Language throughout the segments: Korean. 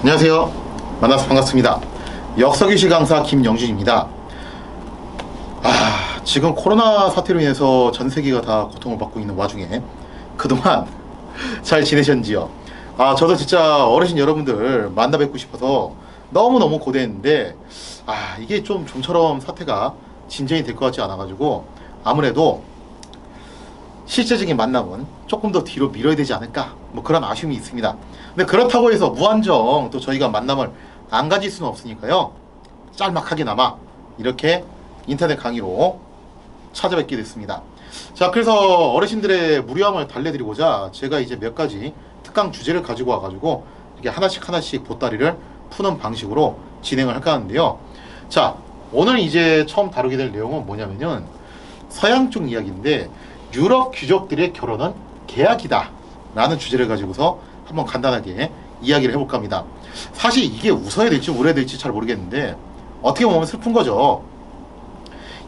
안녕하세요. 만나서 반갑습니다. 역서기시 강사 김영준입니다. 아, 지금 코로나 사태로 인해서 전 세계가 다 고통을 받고 있는 와중에 그동안 잘 지내셨는지요? 아, 저도 진짜 어르신 여러분들 만나 뵙고 싶어서 너무너무 고대했는데, 아, 이게 좀 좀처럼 사태가 진전이 될 것 같지 않아가지고, 아무래도 실제적인 만남은 조금 더 뒤로 미뤄야 되지 않을까 뭐 그런 아쉬움이 있습니다. 근데 그렇다고 해서 무한정 또 저희가 만남을 안 가질 수는 없으니까요. 짤막하게나마 이렇게 인터넷 강의로 찾아뵙게 됐습니다. 자, 그래서 어르신들의 무료함을 달래드리고자 제가 이제 몇 가지 특강 주제를 가지고 와가지고 이렇게 하나씩 하나씩 보따리를 푸는 방식으로 진행을 할까 하는데요. 자, 오늘 이제 처음 다루게 될 내용은 뭐냐면은 서양 쪽 이야기인데 유럽 귀족들의 결혼은 계약이다 라는 주제를 가지고서 한번 간단하게 이야기를 해볼까 합니다. 사실 이게 웃어야 될지 울어야 될지 잘 모르겠는데 어떻게 보면 슬픈 거죠.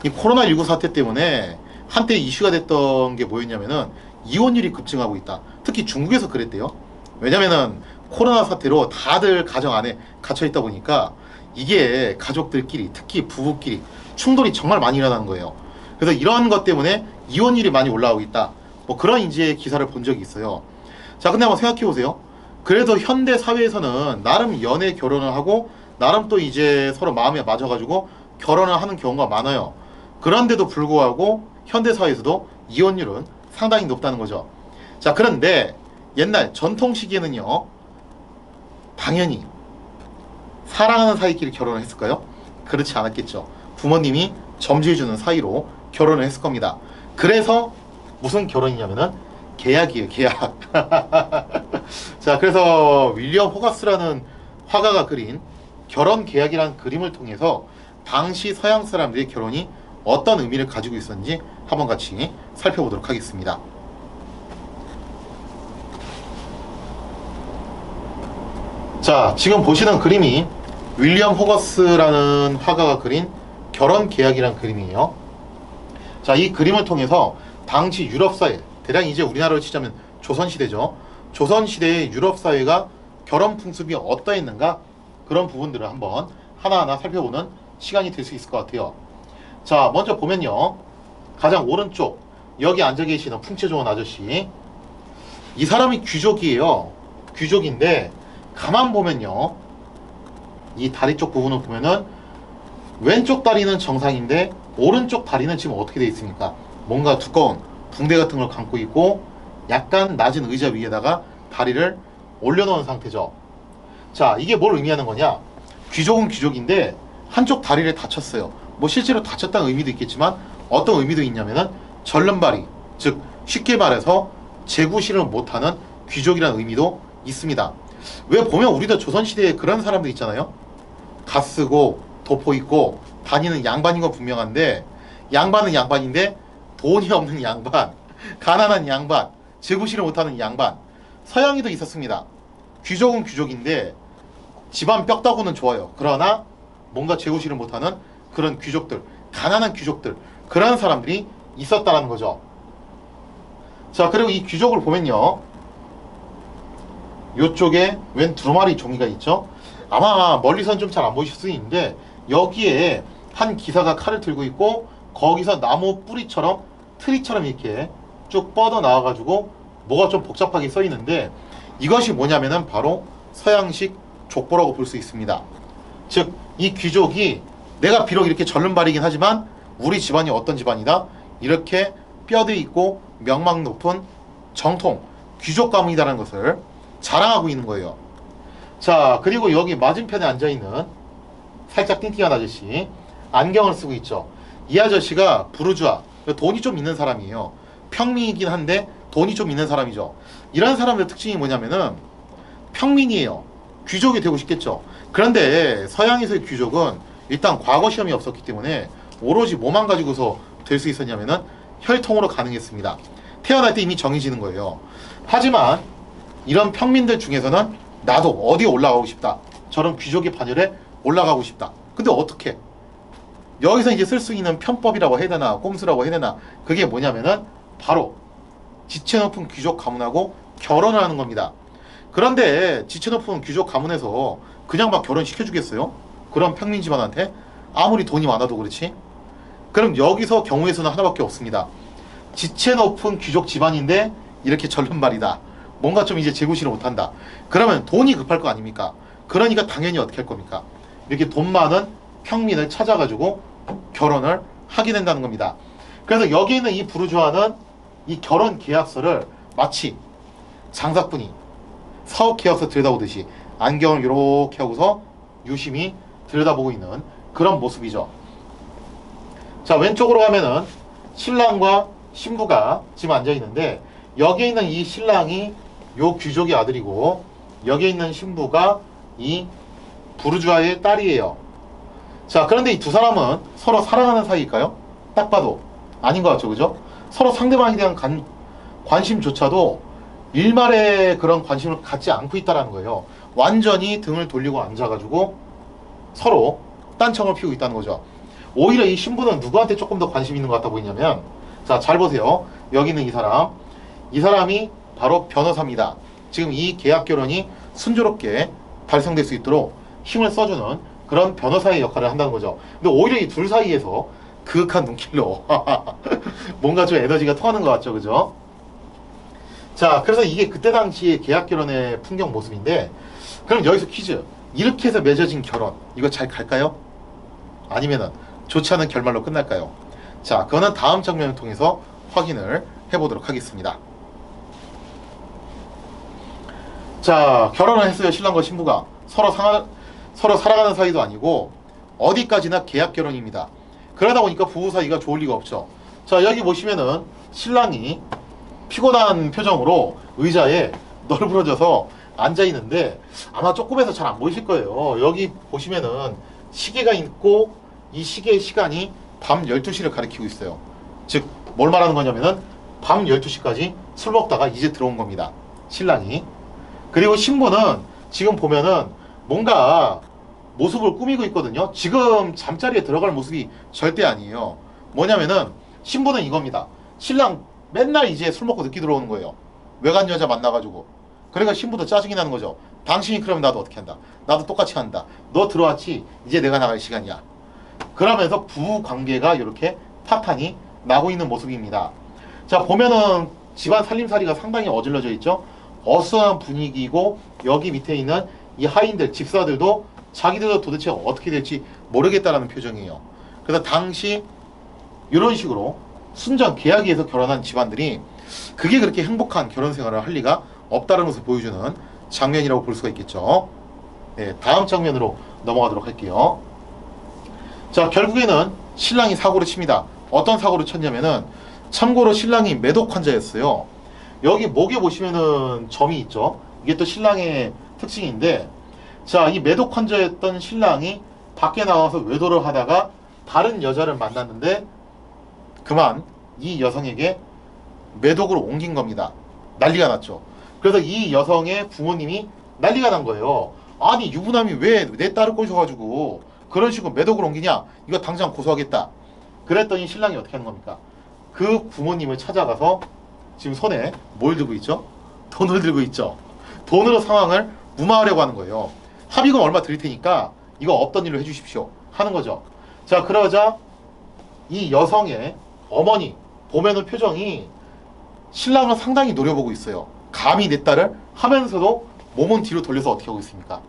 이 코로나19 사태 때문에 한때 이슈가 됐던 게 뭐였냐면은 이혼율이 급증하고 있다. 특히 중국에서 그랬대요. 왜냐면은 코로나 사태로 다들 가정 안에 갇혀 있다 보니까 이게 가족들끼리 특히 부부끼리 충돌이 정말 많이 일어나는 거예요. 그래서 이런 것 때문에 이혼율이 많이 올라오고 있다. 뭐 그런 이제 기사를 본 적이 있어요. 자, 근데 한번 생각해 보세요. 그래도 현대 사회에서는 나름 연애 결혼을 하고 나름 또 이제 서로 마음에 맞아가지고 결혼을 하는 경우가 많아요. 그런데도 불구하고 현대 사회에서도 이혼율은 상당히 높다는 거죠. 자, 그런데 옛날 전통 시기에는요, 당연히 사랑하는 사이끼리 결혼을 했을까요? 그렇지 않았겠죠. 부모님이 점지해주는 사이로 결혼을 했을 겁니다. 그래서 무슨 결혼이냐면은 계약이에요, 계약. 자, 그래서 윌리엄 호가스라는 화가가 그린 결혼 계약이라는 그림을 통해서 당시 서양 사람들의 결혼이 어떤 의미를 가지고 있었는지 한번 같이 살펴보도록 하겠습니다. 자, 지금 보시는 그림이 윌리엄 호거스라는 화가가 그린 결혼 계약이라는 그림이에요. 자, 이 그림을 통해서 당시 유럽 사회, 대략 이제 우리나라로 치자면 조선 시대죠. 조선 시대의 유럽 사회가 결혼 풍습이 어떠했는가 그런 부분들을 한번 하나하나 살펴보는 시간이 될 수 있을 것 같아요. 자, 먼저 보면요. 가장 오른쪽 여기 앉아 계시는 풍채 좋은 아저씨. 이 사람이 귀족이에요. 귀족인데 가만 보면요. 이 다리 쪽 부분을 보면은 왼쪽 다리는 정상인데 오른쪽 다리는 지금 어떻게 돼 있습니까? 뭔가 두꺼운 붕대 같은 걸 감고 있고 약간 낮은 의자 위에다가 다리를 올려놓은 상태죠. 자, 이게 뭘 의미하는 거냐? 귀족은 귀족인데 한쪽 다리를 다쳤어요. 뭐 실제로 다쳤다는 의미도 있겠지만 어떤 의미도 있냐면은 절름발이 즉 쉽게 말해서 재구실을 못하는 귀족이라는 의미도 있습니다. 왜 보면 우리도 조선시대에 그런 사람들 있잖아요. 가 쓰고 도포 입고 다니는 양반인 건 분명한데 양반은 양반인데 돈이 없는 양반, 가난한 양반, 재구실을 못하는 양반 서양에도 있었습니다. 귀족은 귀족인데 집안 뼈다구는 좋아요. 그러나 뭔가 재구실을 못하는 그런 귀족들, 가난한 귀족들 그런 사람들이 있었다라는 거죠. 자 그리고 이 귀족을 보면요. 요쪽에 웬 두루마리 종이가 있죠. 아마 멀리선 좀 잘 안 보이실 수 있는데 여기에 한 기사가 칼을 들고 있고 거기서 나무 뿌리처럼 트리처럼 이렇게 쭉 뻗어 나와가지고 뭐가 좀 복잡하게 써 있는데 이것이 뭐냐면은 바로 서양식 족보라고 볼 수 있습니다. 즉 이 귀족이 내가 비록 이렇게 절름발이긴 하지만 우리 집안이 어떤 집안이다 이렇게 뼈대 있고 명망 높은 정통 귀족 가문이다라는 것을 자랑하고 있는 거예요. 자 그리고 여기 맞은편에 앉아 있는 살짝 띵띵한 아저씨 안경을 쓰고 있죠. 이 아저씨가 부르주아 돈이 좀 있는 사람이에요. 평민이긴 한데 돈이 좀 있는 사람이죠. 이런 사람들 특징이 뭐냐면은 평민이에요. 귀족이 되고 싶겠죠. 그런데 서양에서의 귀족은 일단 과거 시험이 없었기 때문에 오로지 뭐만 가지고서 될 수 있었냐면은 혈통으로 가능했습니다. 태어날 때 이미 정해지는 거예요. 하지만 이런 평민들 중에서는 나도 어디에 올라가고 싶다. 저런 귀족의 반열에 올라가고 싶다. 근데 어떻게? 여기서 이제 쓸 수 있는 편법이라고 해야 되나 꼼수라고 해야 되나 그게 뭐냐면은 바로 지체 높은 귀족 가문하고 결혼을 하는 겁니다. 그런데 지체 높은 귀족 가문에서 그냥 막 결혼시켜주겠어요? 그런 평민 집안한테 아무리 돈이 많아도 그렇지? 그럼 여기서 경우의 수는 하나밖에 없습니다. 지체 높은 귀족 집안인데 이렇게 절른 말이다. 뭔가 좀 이제 재구실을 못한다. 그러면 돈이 급할 거 아닙니까? 그러니까 당연히 어떻게 할 겁니까? 이렇게 돈 많은 평민을 찾아가지고 결혼을 하게 된다는 겁니다. 그래서 여기 있는 이 부르주아는 이 결혼 계약서를 마치 장사꾼이 사업 계약서 들여다보듯이 안경을 이렇게 하고서 유심히 들여다보고 있는 그런 모습이죠. 자 왼쪽으로 가면은 신랑과 신부가 지금 앉아 있는데 여기에 있는 이 신랑이 요 귀족의 아들이고 여기에 있는 신부가 이 부르주아의 딸이에요. 자 그런데 이 두 사람은 서로 사랑하는 사이일까요? 딱 봐도 아닌 것 같죠, 그죠? 서로 상대방에 대한 관, 관심조차도 일말의 그런 관심을 갖지 않고 있다라는 거예요. 완전히 등을 돌리고 앉아가지고 서로 딴청을 피우고 있다는 거죠. 오히려 이 신부는 누구한테 조금 더 관심 있는 것 같아 보이냐면 자 잘 보세요. 여기 있는 이 사람 이 사람이 바로 변호사입니다. 지금 이 계약 결혼이 순조롭게 발생될 수 있도록 힘을 써주는 그런 변호사의 역할을 한다는 거죠. 근데 오히려 이 둘 사이에서 그윽한 눈길로 뭔가 좀 에너지가 통하는 것 같죠, 그죠? 자, 그래서 이게 그때 당시의 계약 결혼의 풍경 모습인데, 그럼 여기서 퀴즈. 이렇게 해서 맺어진 결혼, 이거 잘 갈까요? 아니면은 좋지 않은 결말로 끝날까요? 자, 그거는 다음 장면을 통해서 확인을 해보도록 하겠습니다. 자, 결혼을 했어요, 신랑과 신부가. 서로 사, 서로 살아가는 사이도 아니고, 어디까지나 계약 결혼입니다. 그러다 보니까 부부 사이가 좋을 리가 없죠. 자, 여기 보시면은 신랑이 피곤한 표정으로 의자에 널브러져서 앉아 있는데 아마 조금해서 잘 안 보이실 거예요. 여기 보시면은 시계가 있고 이 시계의 시간이 밤 12시를 가리키고 있어요. 즉, 뭘 말하는 거냐면은 밤 12시까지 술 먹다가 이제 들어온 겁니다. 신랑이. 그리고 신부는 지금 보면은 뭔가 모습을 꾸미고 있거든요. 지금 잠자리에 들어갈 모습이 절대 아니에요. 뭐냐면은 신부는 이겁니다. 신랑 맨날 이제 술 먹고 늦게 들어오는 거예요. 외간 여자 만나가지고. 그러니까 신부도 짜증이 나는 거죠. 당신이 그러면 나도 어떻게 한다. 나도 똑같이 한다. 너 들어왔지? 이제 내가 나갈 시간이야. 그러면서 부부 관계가 이렇게 파탄이 나고 있는 모습입니다. 자 보면은 집안 살림살이가 상당히 어질러져 있죠. 어수선한 분위기고 여기 밑에 있는 이 하인들 집사들도 자기들도 도대체 어떻게 될지 모르겠다라는 표정이에요. 그래서 당시 이런 식으로 순전 계약에서 결혼한 집안들이 그게 그렇게 행복한 결혼 생활을 할 리가 없다는 것을 보여주는 장면이라고 볼 수가 있겠죠. 네, 다음 장면으로 넘어가도록 할게요. 자, 결국에는 신랑이 사고를 칩니다. 어떤 사고를 쳤냐면은 참고로 신랑이 매독 환자였어요. 여기 목에 보시면은 점이 있죠. 이게 또 신랑의 특징인데 자, 이 매독 환자였던 신랑이 밖에 나와서 외도를 하다가 다른 여자를 만났는데 그만 이 여성에게 매독으로 옮긴 겁니다. 난리가 났죠. 그래서 이 여성의 부모님이 난리가 난 거예요. 아니 유부남이 왜 내 딸을 꼬셔가지고 그런 식으로 매독을 옮기냐? 이거 당장 고소하겠다. 그랬더니 신랑이 어떻게 하는 겁니까? 그 부모님을 찾아가서 지금 손에 뭘 들고 있죠? 돈을 들고 있죠. 돈으로 상황을 무마하려고 하는 거예요. 합의금 얼마 드릴 테니까 이거 없던 일로 해주십시오. 하는 거죠. 자 그러자 이 여성의 어머니 보면은 표정이 신랑을 상당히 노려보고 있어요. 감히 내 딸을 하면서도 몸은 뒤로 돌려서 어떻게 하고 있습니까?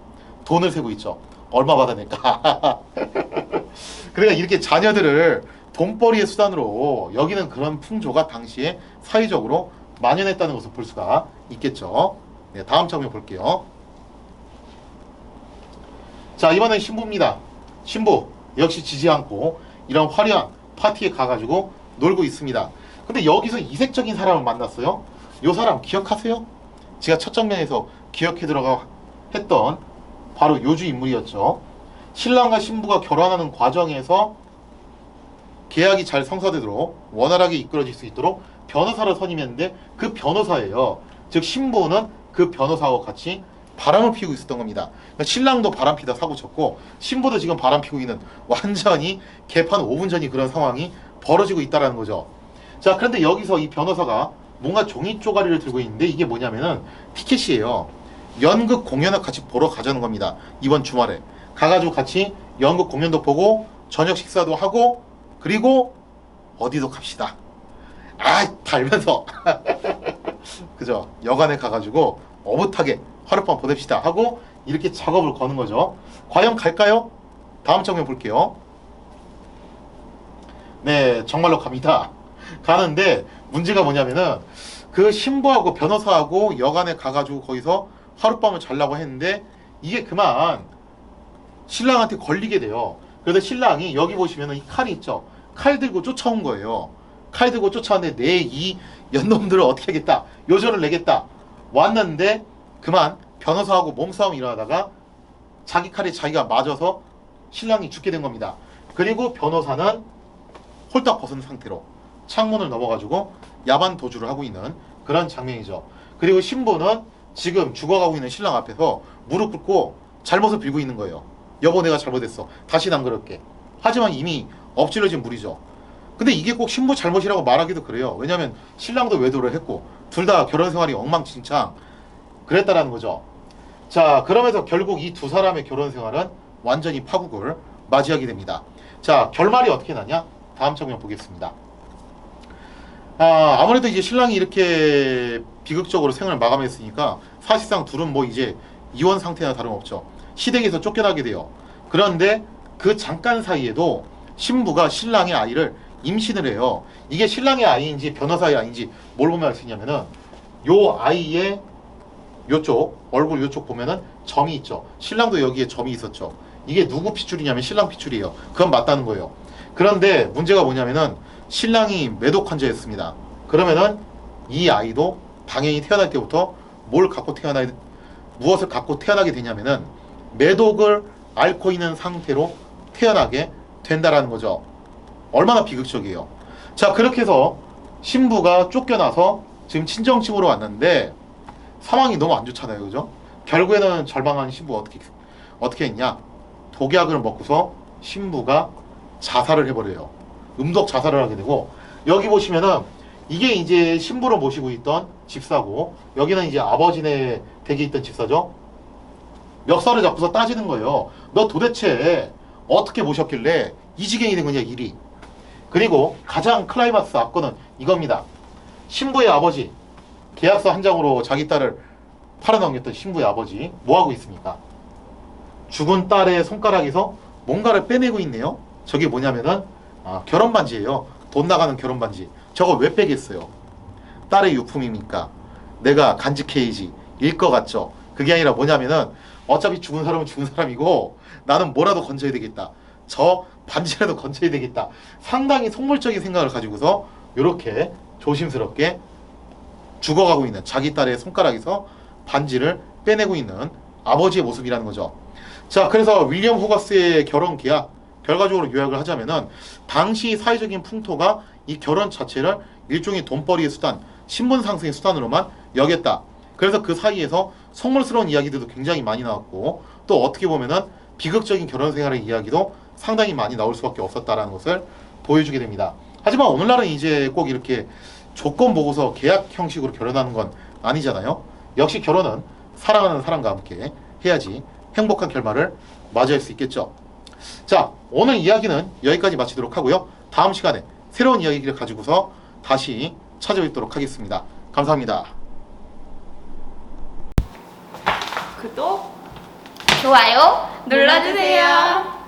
돈을 세고 있죠. 얼마 받아낼까? 그러니까 이렇게 자녀들을 돈벌이의 수단으로 여기는 그런 풍조가 당시에 사회적으로 만연했다는 것을 볼 수가 있겠죠. 네, 다음 장면 볼게요. 자, 이번엔 신부입니다. 신부 역시 지지 않고 이런 화려한 파티에 가가지고 놀고 있습니다. 근데 여기서 이색적인 사람을 만났어요. 요 사람 기억하세요? 제가 첫 장면에서 기억해 들어가 했던 바로 요주 인물이었죠. 신랑과 신부가 결혼하는 과정에서 계약이 잘 성사되도록 원활하게 이끌어질 수 있도록 변호사를 선임했는데 그 변호사예요. 즉 신부는 그 변호사와 같이 바람을 피우고 있었던 겁니다. 그러니까 신랑도 바람 피다 사고 쳤고 신부도 지금 바람 피고 있는 완전히 개판 5분 전이 그런 상황이 벌어지고 있다라는 거죠. 자, 그런데 여기서 이 변호사가 뭔가 종이 쪼가리를 들고 있는데 이게 뭐냐면은 티켓이에요. 연극 공연을 같이 보러 가자는 겁니다. 이번 주말에 가가지고 같이 연극 공연도 보고 저녁 식사도 하고 그리고 어디도 갑시다. 아 달면서 그죠 여관에 가가지고 어붓하게 하룻밤 보냅시다 하고 이렇게 작업을 거는 거죠. 과연 갈까요? 다음 장면 볼게요. 네, 정말로 갑니다. 가는데 문제가 뭐냐면은 그 신부하고 변호사하고 여관에 가가지고 거기서 하룻밤을 자려고 했는데 이게 그만 신랑한테 걸리게 돼요. 그래서 신랑이 여기 보시면은 이 칼이 있죠. 칼 들고 쫓아온 거예요. 칼 들고 쫓아왔는데 내 이 연놈들을 어떻게 하겠다. 요절을 내겠다. 왔는데 그만 변호사하고 몸싸움 일어나다가 자기 칼에 자기가 맞아서 신랑이 죽게 된 겁니다. 그리고 변호사는 홀딱 벗은 상태로 창문을 넘어가지고 야반 도주를 하고 있는 그런 장면이죠. 그리고 신부는 지금 죽어가고 있는 신랑 앞에서 무릎 꿇고 잘못을 빌고 있는 거예요. 여보 내가 잘못했어. 다시는 안 그럴게. 하지만 이미 엎질러진 물이죠. 근데 이게 꼭 신부 잘못이라고 말하기도 그래요. 왜냐하면 신랑도 외도를 했고 둘 다 결혼 생활이 엉망진창 그랬다라는 거죠. 자 그러면서 결국 이 두 사람의 결혼 생활은 완전히 파국을 맞이하게 됩니다. 자 결말이 어떻게 나냐? 다음 장면 보겠습니다. 아, 아무래도 이제 신랑이 이렇게 비극적으로 생을 마감했으니까 사실상 둘은 뭐 이제 이혼 상태나 다름없죠. 시댁에서 쫓겨나게 돼요. 그런데 그 잠깐 사이에도 신부가 신랑의 아이를 임신을 해요. 이게 신랑의 아이인지 변호사의 아이인지 뭘 보면 알 수 있냐면은 요 아이의 요쪽 얼굴 요쪽 보면은 점이 있죠. 신랑도 여기에 점이 있었죠. 이게 누구 피줄이냐면 신랑 피줄이에요. 그건 맞다는 거예요. 그런데 문제가 뭐냐면은 신랑이 매독 환자였습니다. 그러면은 이 아이도 당연히 태어날 때부터 뭘 갖고 태어나 무엇을 갖고 태어나게 되냐면은 매독을 앓고 있는 상태로 태어나게 된다라는 거죠. 얼마나 비극적이에요. 자 그렇게 해서 신부가 쫓겨나서 지금 친정집으로 왔는데 상황이 너무 안 좋잖아요, 그죠? 결국에는 절망한 신부가 어떻게 어떻게 했냐? 독약을 먹고서 신부가 자살을 해버려요. 음독 자살을 하게 되고 여기 보시면은 이게 이제 신부를 모시고 있던 집사고 여기는 이제 아버지네 댁에 있던 집사죠. 멱살을 잡고서 따지는 거예요. 너 도대체 어떻게 모셨길래 이 지경이 된 거냐 일이. 그리고 가장 클라이막스 압권은 이겁니다. 신부의 아버지 계약서 한 장으로 자기 딸을 팔아넘겼던 신부의 아버지 뭐 하고 있습니까? 죽은 딸의 손가락에서 뭔가를 빼내고 있네요. 저게 뭐냐면은 아, 결혼 반지예요. 돈 나가는 결혼 반지. 저거 왜 빼겠어요? 딸의 유품이니까 내가 간직해야지. 일 것 같죠. 그게 아니라 뭐냐면은 어차피 죽은 사람은 죽은 사람이고 나는 뭐라도 건져야 되겠다. 저 반지라도 건져야 되겠다. 상당히 속물적인 생각을 가지고서 이렇게 조심스럽게 죽어가고 있는 자기 딸의 손가락에서 반지를 빼내고 있는 아버지의 모습이라는 거죠. 자, 그래서 윌리엄 호거스의 결혼 계약 결과적으로 요약을 하자면은 당시 사회적인 풍토가 이 결혼 자체를 일종의 돈벌이의 수단, 신분 상승의 수단으로만 여겼다. 그래서 그 사이에서 속물스러운 이야기들도 굉장히 많이 나왔고 또 어떻게 보면은 비극적인 결혼 생활의 이야기도 상당히 많이 나올 수밖에 없었다라는 것을 보여주게 됩니다. 하지만 오늘날은 이제 꼭 이렇게 조건 보고서 계약 형식으로 결혼하는 건 아니잖아요. 역시 결혼은 사랑하는 사람과 함께 해야지 행복한 결말을 맞이할 수 있겠죠. 자, 오늘 이야기는 여기까지 마치도록 하고요. 다음 시간에 새로운 이야기를 가지고서 다시 찾아뵙도록 하겠습니다. 감사합니다. 구독 좋아요 눌러주세요.